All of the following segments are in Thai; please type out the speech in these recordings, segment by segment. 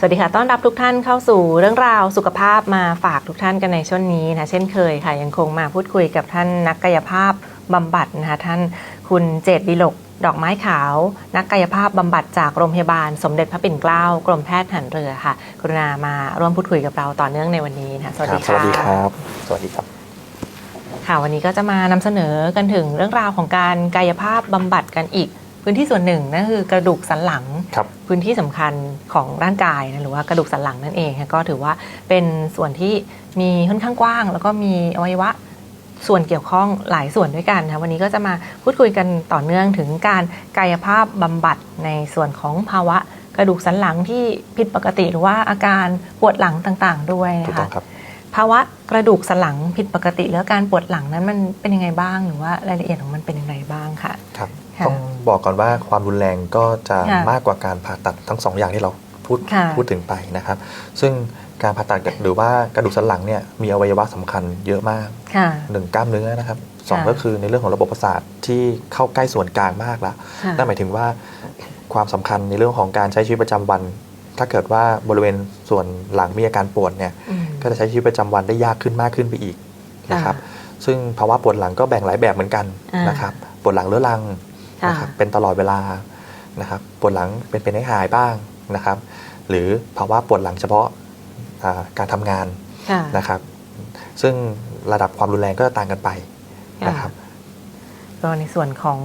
สวัสดีค่ะ ต้อนรับทุกท่านเข้าสู่เรื่องราวสุขภาพมาฝากทุกท่านกันในช่วงนี้นะ เช่นเคยค่ะ ยังคงมาพูดคุยกับท่านนักกายภาพบำบัดนะคะท่านคุณเจตดิลกดอกไม้ขาว นักกายภาพบำบัดจากโรงพยาบาล สมเด็จพระปิ่นเกล้ากรมแพทย์ทหารเรือค่ะ กรุณามาร่วมพูดคุยกับเราต่อเนื่องในวันนี้นะคะสวัสดีสวัสดีคค่ะรับ สวัสดีครับค่ะวันนี้ก็จะมานำเสนอกันถึงเรื่องราวของการกายภาพบำบัดกันอีก พื้นที่ส่วนหนึ่งนั่นคือกระดูกสันหลังครับพื้นที่สำคัญของร่างกายนะหรือว่ากระดูกสันหลังนั่นเองค่ะก็ถือว่าเป็นส่วนที่มีค่อนข้างกว้าง แล้วก็มีอวัยวะส่วนเกี่ยวข้องหลายส่วนด้วยกันนะวันนี้ก็จะมาพูดคุยกันต่อเนื่องถึงการกายภาพบำบัดในส่วนของภาวะกระดูกสันหลังที่ผิดปกติหรือว่าอาการปวดหลังต่างๆ ด้วยถูกนะต้อคะงครับภาวะกระดูกสันหลังผิดปกติ แล้วการปวดหลังนั้นมันเป็นยังไงบ้างหรือว่ารายละเอียดของมันเป็นยังไงบ้างค่ะครับค่ะ ต้องบอกก่อนว่าความรุนแรงก็จะค่ะมากกว่าการผ่าตัดทั้งสองอย่างที่เราพูดค่ะพูดถึงไปนะครับ ซึ่งการผ่าตัดหรือว่ากระดูกสันหลังเนี่ยมีอวัยวะสำคัญเยอะมากค่ะหนึ่งกล้ามเนื้อนะครับสองค่ะก็คือในเรื่องของระบบประสาทที่เข้าใกล้ส่วนกลางมากแล้วค่ะนั่นหมายถึงว่าความสำคัญในเรื่องของการใช้ชีวิตประจำวัน ถ้าเกิดว่าบริเวณส่วนหลังมีอาการปวดเนี่ยอืมก็จะใช้ชีวิตประจำวันได้ยากขึ้นมากขึ้นไปอีกนะครับค่ซึ่งภาวะปวดหลังก็แบ่งหลายแบบเหมือนกันอ่านนะครับปวดหลังเรื้อรังค่ะ นะครับเป็นตลอดเวลานะครับปวดหลังเป็นเป็นให้หายบ้างนะครับ หรือภาวะปวดหลังเฉพาะอ่าการทำงานค่ะนะครับ ซึ่งระดับความรุนแรงก็จะต่างกันไปนะครับก็ในส่วนของ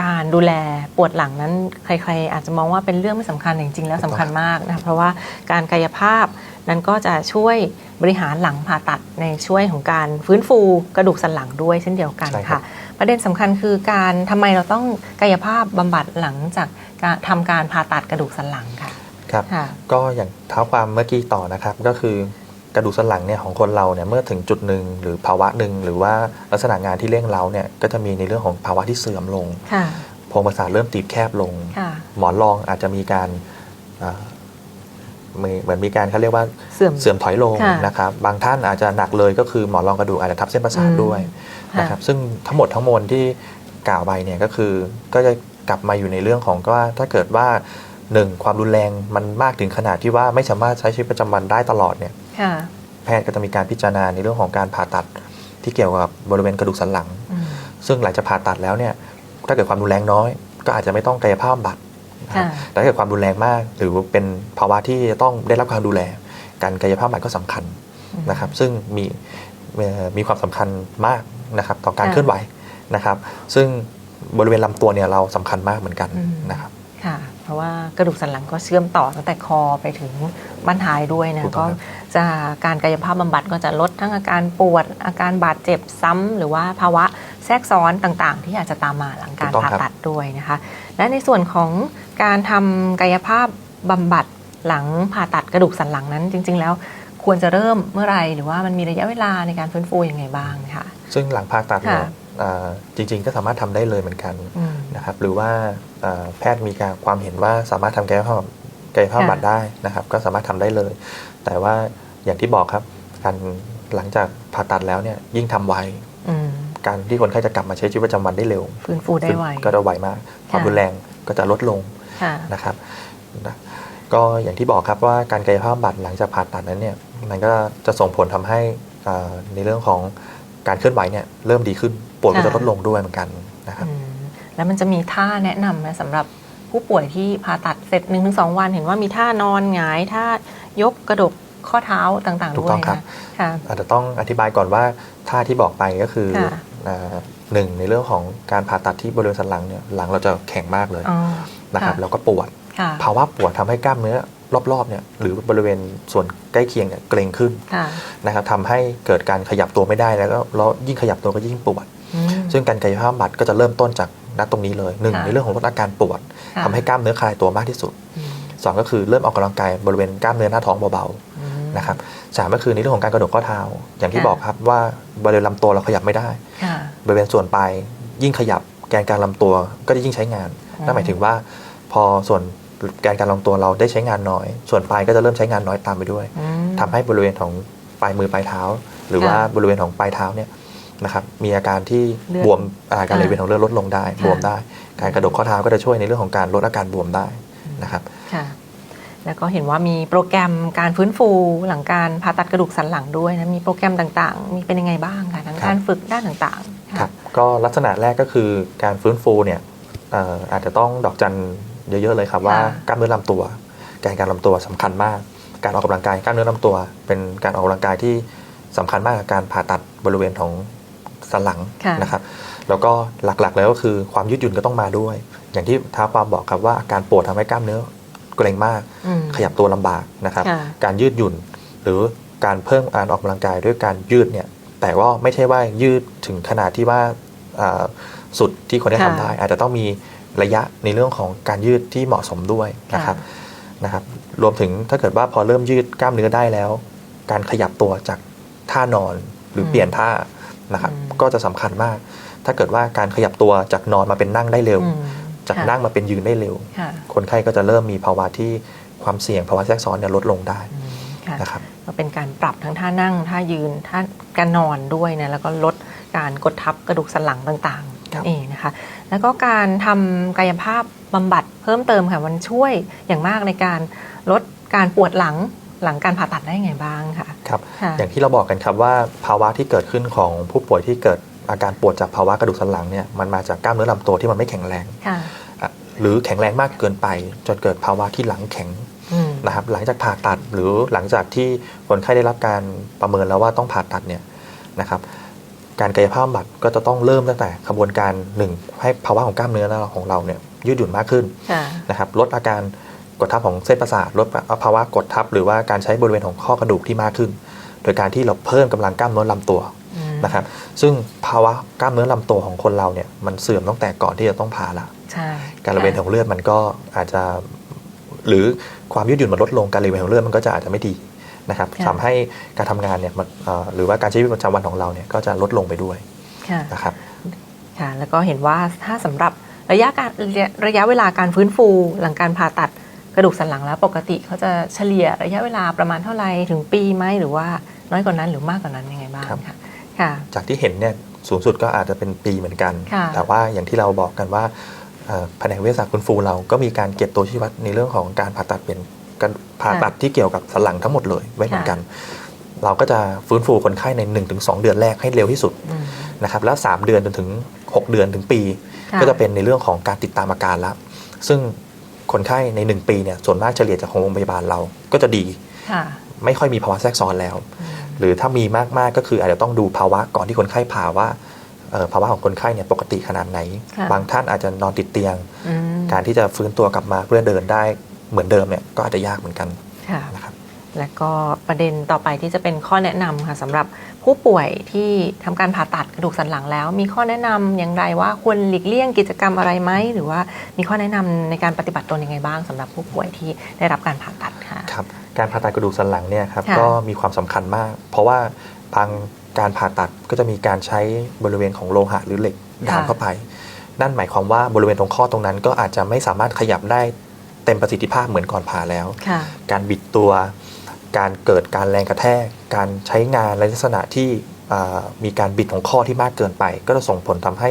การดูแลปวดหลังนั้น ใครๆ อาจจะมองว่าเป็นเรื่องไม่สำคัญแต่จริงๆแล้วสำคัญมากนะเพราะว่าการกายภาพนั้นก็จะช่วยบริหารหลังผ่าตัดในช่วยของการฟื้นฟูกระดูกสันหลังด้วยเช่นเดียวกันใช่ครัค่ะบ ประเด็นสำคัญคือการทำไมเราต้องกายภาพบำบัดหลังจากการทำการผ่าตัดกระดูกสันหลังค่ะครับค่ะก็อย่างเท้าความเมื่อกี้ต่อนะครับก็คือกระดูกสันหลังเนี่ยของคนเราเนี่ยเมื่อถึงจุดหนึ่งหรือภาวะหนึ่งหรือว่าลักษณะงานที่เร่งเร้าเนี่ยก็จะมีในเรื่องของภาวะที่เสื่อมลงค่ะโพรงประสาทเริ่มตีบแคบลงค่ะหมอนรองอาจจะมีการอ่ามีเหมือนมีการเขาเรียกว่าเสื่อมเสื่อมถอยลงค่ะนะครับบางท่านอาจจะหนักเลยก็คือหมอนรองกระดูกอาจจะทับเส้นประสาทอืมด้วยค่ะ นะครับซึ่งทั้งหมดทั้งมวลที่กล่าวไปเนี่ยก็คือก็จะกลับมาอยู่ในเรื่องของก็ว่าถ้าเกิดว่าหนึ่งความรุนแรงมันมากถึงขนาดที่ว่าไม่สามารถใช้ชีวิตประจำวันได้ตลอดเนี่ยค่ะแพทย์ก็จะมีการพิจารณาในเรื่องของการผ่าตัดที่เกี่ยวกับบริเวณกระดูกสันหลังอืมซึ่งหลังจากผ่าตัดแล้วเนี่ยถ้าเกิดความรุนแรงน้อย ก็อาจจะไม่ต้องกายภาพบำบัดนะครับค่ะแต่ถ้าเกิดความรุนแรงมาก หรือเป็นภาวะที่จะต้องได้รับการดูแล การกายภาพบำบัดก็สำคัญนะครับ ซึ่งมีเอ่อมีความสำคัญมาก นะครับต่อการค่ะเคลื่อนไหวนะครับ ซึ่งบริเวณลำตัวเนี่ยเราสำคัญมากเหมือนกันอืมนะครับค่ะ เพราะว่ากระดูกสันหลังก็เชื่อมต่อตั้งแต่คอไปถึงบั้นท้ายด้วยนะถูกต้ก็องครับจะการกายภาพบำบัดก็จะลดทั้งอาการปวด อาการบาดเจ็บซ้ำหรือว่าภาวะแทรกซ้อนต่างๆ ที่อาจจะตามมาหลังการผ่าตัดด้วยนะคะ และในส่วนของการทำกายภาพบำบัดหลังผ่าตัดกระดูกสันหลังนั้นจริง ๆ แล้ว ควรจะเริ่มเมื่อไหรหรือว่ามันมีระยะเวลาในการฟื้นฟูยังไงบ้างค่ะ ซึ่งหลังผ่าตัดเนี่ยค่ะอ่าจริง ๆ ก็สามารถทำได้เลยเหมือนกันอืมนะครับหรือว่าเอ่อแพทย์มีการความเห็นว่าสามารถทำกายภาพกายภาพบำบัดได้นะครับ ก็สามารถทำได้เลย แต่ว่าอย่างที่บอกครับการหลังจากผ่าตัดแล้วเนี่ยยิ่งทำไวอืมการที่คนไข้จะกลับมาใช้ชีวิตประจำวันได้เร็วฟื้นฟูได้ไวก็จะไวมากความค่ะรุนแรงก็จะลดลงค่ะนะครับนะ ก็อย่างที่บอกครับว่าการกายภาพบำบัดหลังจากผ่าตัดนั้นเนี่ยมันก็จะส่งผลทำให้อ่าในเรื่องของการเคลื่อนไหวเนี่ยเริ่มดีขึ้นปวดก็ค่ะจะลดลงด้วยเหมือนกันนะครับอืมแล้วมันจะมีท่าแนะนำไหมสำหรับผู้ป่วยที่ผ่าตัดเสร็จ1นถึงสวันเห็นว่ามีท่านอนหงายท่ายกกระดกข้อเท้าต่างๆถูด้กวยต้องครับนะค่ะอาจจะต้องอธิบายก่อนว่าท่าที่บอกไปก็คือค่ะอ่าหนึ่งในเรื่องของการผ่าตัดที่บริเวณสันหลังเนี่ยหลังเราจะแข็งมากเลยอ๋อนะครับค่ะแล้วก็ปวดค่ะ ภาวะปวดทำให้กล้ามเนื้อรอบๆเนี่ยหรือบริเวณส่วนใกล้เคียงเนี่ยเกร็งขึ้นค่ะนะครับทำให้เกิดการขยับตัวไม่ได้แล้วก็แล้วยิ่งขยับตัวก็ยิ่งปวดอืมซึ่งการกายภาพบำบัดก็จะเริ่มต้นจากณตรงนี้เลยหนึ่งค่ะในเรื่องของลดอาการปวดค่ะทำให้กล้ามเนื้อคลายตัวมากที่สุดอืมสองก็คือเริ่มออกกำลังกายบริเวณกล้ามเนื้อหน้าท้องเบาอืมๆนะครับสามก็คือในเรื่องของการกระดกข้อเท้า อย่างที่ค่ะบอกครับว่าบริเวณลำตัวเราขยับไม่ได้ค่ะบริเวณส่วนปลายยิ่งขยับแกนกลางลำตัวก็จะยิ่งใช้งานอ๋อนั่นหมายถึงว่าพอส่วน แกนกลางลำตัวเราได้ใช้งานน้อย ส่วนปลายก็จะเริ่มใช้งานน้อยตามไปด้วยอืมทำให้บริเวณของปลายมือปลายเท้า หรือว่าค่ะบริเวณของปลายเท้าเนี่ยนะครับมีอาการที่เลือดบวมอาการค่ะบริเวณของเลือดลดลงได้ค่ะบวมได้ การกระดกข้อเท้าก็จะช่วยในเรื่องของการลดอาการบวมได้นะครับค่ะแล้วก็เห็นว่ามีโปรแกรมการฟื้นฟูหลังการผ่าตัดกระดูกสันหลังด้วยนะมีโปรแกรมต่างๆ มีเป็นยังไงบ้างคะทั้งครับการฝึกด้านต่างๆะครับก็ลักษณะแรกก็คือการฟื้นฟูเนี่ยเอ่ออาจจะต้องดอกจัน เยอะๆเลยครับว่าค่ะกล้ามเนื้อลำตัวแกนการลำตัวสำคัญมาก การออกกำลังกายกล้ามเนื้อลำตัว เป็นการออกกำลังกายที่สำคัญมากกับการผ่าตัดบริเวณของสันหลังค่ะนะครับแล้วก็หลักๆแล้วก็คือความยืดหยุ่นก็ต้องมาด้วย อย่างที่ท้าความบอกครับว่าอาการปวดทำให้กล้ามเนื้อเกร็งมากอืมขยับตัวลำบากนะครับค่ะการยืดหยุ่น หรือการเพิ่มการออกกำลังกายด้วยการยืดเนี่ยแต่ว่าไม่ใช่ว่ายืดถึงขนาดที่ว่าอ่าสุดที่คนได้ค่ะทำได้ อาจจะต้องมี ระยะในเรื่องของการยืดที่เหมาะสมด้วยนะครับนะครับรวมถึงถ้าเกิดว่าพอเริ่มยืดกล้ามเนื้อได้แล้ว การขยับตัวจากท่านอนหรือเปลี่ยนท่านะครับก็จะสำคัญมาก ถ้าเกิดว่าการขยับตัวจากนอนมาเป็นนั่งได้เร็วอืมจากค่ะนั่งมาเป็นยืนได้เร็วค่ะคนไข้ก็จะเริ่มมีภาวะที่ความเสี่ยงภาวะแทรกซ้อนเนี่ยลดลงได้อืมค่ะนะครับก็เป็นการปรับทั้งท่านั่งท่ายืนท่าการนอนด้วยนะแล้วก็ลดการกดทับกระดูกสันหลังต่างๆครันั่บน เองนะคะ แล้วก็การทำกายภาพบำบัดเพิ่มเติมค่ะมันช่วยอย่างมากในการลดการปวดหลังหลังการผ่าตัดได้ไงบ้างค่ะครับค่ะอย่างที่เราบอกกันครับว่าภาวะที่เกิดขึ้นของผู้ป่วยที่เกิดอาการปวดจากภาวะกระดูกสันหลังเนี่ยมันมาจากกล้ามเนื้อลำตัวที่มันไม่แข็งแรงค่ะอะหรือแข็งแรงมากเกินไป จนเกิดภาวะที่หลังแข็งอืมนะครับหลังจากผ่าตัดหรือหลังจากที่คนไข้ได้รับการประเมินแล้วว่าต้องผ่าตัดเนี่ยนะครับ การกายภาพบำบัดก็จะต้องเริ่มตั้งแต่ขบวนการหนึ่งให้ภาวะของกล้ามเนื้อของเราเนี่ยยืดหยุ่นมากขึ้นค่ะนะครับลดอาการกดทับของเส้นประสาทลดภาวะกดทับ หรือว่าการใช้บริเวณของข้อกระดูกที่มากขึ้น โดยการที่เราเพิ่มกำลังกล้ามเนื้อลำตัวอืมนะครับซึ่งภาวะกล้ามเนื้อลำตัวของคนเราเนี่ยมันเสื่อมตั้งแต่ก่อนที่จะต้องผ่าละใช่การระเวนของเลือดมันก็อาจจะ หรือความยืดหยุ่นมันลดลงการระเวนของเลือดมันก็จะอาจจะไม่ดี นะครับทำให้การทำงานเนี่ยมันเอ่อหรือว่าการใช้ชีวิตประจำวันของเราเนี่ยก็จะลดลงไปด้วยค่ะนะครับค่ะแล้วก็เห็นว่าถ้าสำหรับระยะการระยะระยะเวลาการฟื้นฟูหลังการผ่าตัดกระดูกสันหลังแล้วปกติเขาจะเฉลี่ยระยะเวลาประมาณเท่าไหร่ถึงปีไหมหรือว่าน้อยกว่านั้นหรือมากกว่านั้นยังไงบ้างครับค่ะค่ะจากที่เห็นเนี่ยสูงสุดก็อาจจะเป็นปีเหมือนกันค่ะแต่ว่าอย่างที่เราบอกกันว่าเอ่อแผนกวิทยาศาสตร์ฟื้นฟูเราก็มีการเก็บตัวชี้วัดในเรื่องของการผ่าตัดเป็น การผ่าตัดที่เกี่ยวกับสันหลังทั้งหมดเลยไว้เหมือนกัน เราก็จะฟื้นฟูคนไข้ใน 1-2 เดือนแรกให้เร็วที่สุดอืมนะครับแล้ว 3 เดือนจนถึง 6 เดือนถึงปีค่ะก็จะเป็นในเรื่องของการติดตามอาการแล้วซึ่งคนไข้ใน 1 ปีเนี่ยส่วนมากเฉลี่ยจากของโรงพยาบาลเราก็จะดีค่ะไม่ค่อยมีภาวะแทรกซ้อนแล้วอืมหรือถ้ามีมากๆก็คืออาจจะต้องดูภาวะก่อนที่คนไข้ผ่าว่าเอ่อภาวะของคนไข้เนี่ยปกติขนาดไหนค่ะบางท่านอาจจะนอนติดเตียงอืมการที่จะฟื้นตัวกลับมาเพื่อเดินได้ เหมือนเดิมเนี่ยก็อาจจะยากเหมือนกันค่ะนะครับและก็ประเด็นต่อไปที่จะเป็นข้อแนะนำค่ะสำหรับผู้ป่วยที่ทำการผ่าตัดกระดูกสันหลังแล้ว มีข้อแนะนำอย่างไรว่าควรหลีกเลี่ยงกิจกรรมอะไรไหมหรือว่ามีข้อแนะนำในการปฏิบัติตนยังไงบ้างสำหรับผู้ป่วยที่ได้รับการผ่าตัดค่ะครับการผ่าตัดกระดูกสันหลังเนี่ยครับค่ะก็มีความสำคัญมาก เพราะว่าบางการผ่าตัดก็จะมีการใช้บริเวณของโลหะหรือเหล็กดามเข้าไป นั่นหมายความว่าบริเวณตรงข้อตรงนั้น ก็อาจจะไม่สามารถขยับได้เต็มประสิทธิภาพเหมือนก่อนผ่าแล้วค่ะการบิดตัว การเกิดการแรงกระแทก การใช้งานในลักษณะที่อ่ามีการบิดของข้อที่มากเกินไป ก็จะส่งผลทำให้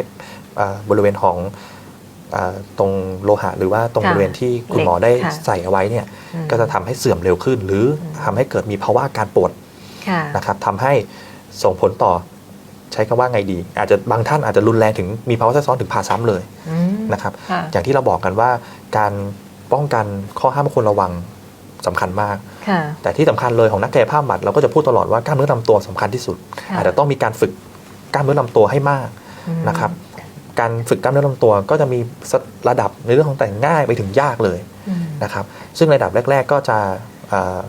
อ่าบริเวณของอาตรงโลหะหรือว่าตรงค่ะบริเวณที่คุณหมอเหล็กได้ค่ะใส่เอาไว้เนี่ยอืมก็จะทำให้เสื่อมเร็วขึ้น หรือทำให้เกิดมีภาวะอาการปวดค่ะนะครับทำให้ส่งผลต่อใช้คำว่าไงดี อาจจะบางท่านอาจจะรุนแรงถึงมีภาวะแทรกซ้อนถึงผ่าซ้ำเลยอืมนะครับค่ะอย่างที่เราบอกกันว่าการ ป้องกันข้อห้ามควรระวังสำคัญมากค่ะแต่ที่สำคัญเลยของนักกายภาพบำบัดเราก็จะพูดตลอดว่ากล้ามเนื้อลำตัวสำคัญที่สุดค่ะอาจจะต้องมีการฝึกกล้ามเนื้อลำตัวให้มากอืมนะครับ การฝึกกล้ามเนื้อลำตัวก็จะมีระดับในเรื่องของแต่ง่ายไปถึงยากเลยอืมนะครับ ซึ่งระดับแรก ๆ ก็จะเอ่อ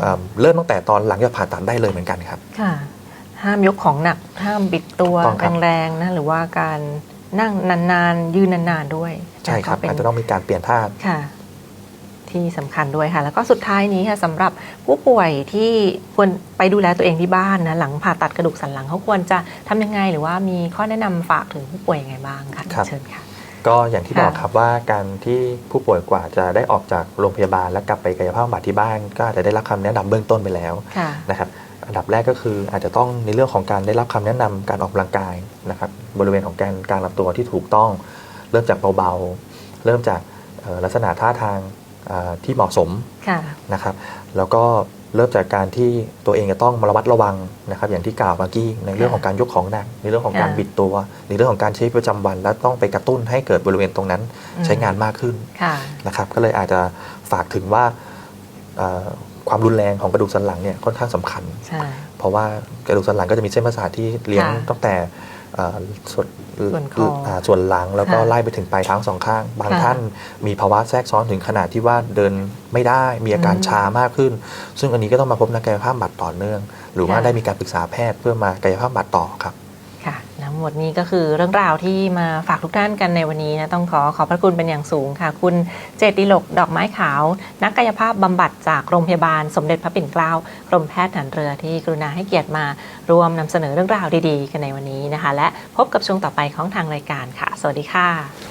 เอ่อเริ่มตั้งแต่ตอนหลังจากผ่าตัดได้เลยเหมือนกันครับ ค่ะ ห้ามยกของหนัก ห้ามบิดตัวต้องครับแรงๆนะหรือว่าการนั่งนานๆ ยืนนานๆด้วย ใช่ครับก็เป็นอาจจะต้องมีการเปลี่ยนท่าค่ะที่สำคัญด้วยค่ะ แล้วก็สุดท้ายนี้ค่ะสำหรับผู้ป่วยที่ควรไปดูแลตัวเองที่บ้านนะหลังผ่าตัดกระดูกสันหลังเขาควรจะทำยังไง หรือว่ามีข้อแนะนำฝากถึงผู้ป่วยยังไงบ้างคะครับเชิญค่ะ ก็อย่างที่ค่ะบอกครับว่าการที่ผู้ป่วยกว่าจะได้ออกจากโรงพยาบาล และกลับไปกายภาพบำบัดที่บ้าน ก็อาจจะได้รับคำแนะนำเบื้องต้นไปแล้วค่ะนะครับอันดับแรกก็คืออาจจะต้องในเรื่องของการได้รับคำแนะนำการออกกำลังกายนะครับบริเวณของแกนกลางลำตัวที่ถูกต้อง เริ่มจากเบาๆ เริ่มจากเอ่อลักษณะท่าทางอ่าที่เหมาะสมค่ะนะครับ แล้วก็เริ่มจากการที่ตัวเองจะต้องระมัดระวังนะครับ อย่างที่กล่าวเมื่อกี้ในเรื่องของการยกของหนักในเรื่องของการค่ะบิดตัว ในเรื่องของการใช้ชีวิตประจำวัน และต้องไปกระตุ้นให้เกิดบริเวณตรงนั้นอืมใช้งานมากขึ้นค่ะนะครับ ก็เลยอาจจะฝากถึงว่าเอ่อความรุนแรงของกระดูกสันหลังเนี่ยค่อนข้างสำคัญใช่เพราะว่ากระดูกสันหลังก็จะมีเส้นประสาทที่เลี้ยงค่ะตั้งแต่เอ่อ ส่วนส่วนคออ่าส่วนหลังแล้วก็ค่ะไล่ไปถึงปลายเท้าสองข้าง บางค่ะท่านมีภาวะแทรกซ้อนถึงขนาดที่ว่าเดินไม่ได้มีอาการอืมชามากขึ้น ซึ่งอันนี้ก็ต้องมาพบนักกายภาพบำบัดต่อเนื่อง หรือว่าค่ะได้มีการปรึกษาแพทย์เพื่อมากายภาพบำบัดต่อครับค่ะทั้ง หมดนี้ก็คือเรื่องราวที่มาฝากทุกท่านกันในวันนี้นะต้องขอขอบพระคุณเป็นอย่างสูงค่ะ คุณเจติลกดอกไม้ขาว นักกายภาพบำบัดจากโรงพยาบาลสมเด็จพระปิ่นเกล้ากรมแพทย์ฐานเรือที่กรุณาให้เกียรติมาร่วมนำเสนอเรื่องราวดีๆ กันในวันนี้นะคะ และพบกับช่วงต่อไปของทางรายการค่ะ สวัสดีค่ะ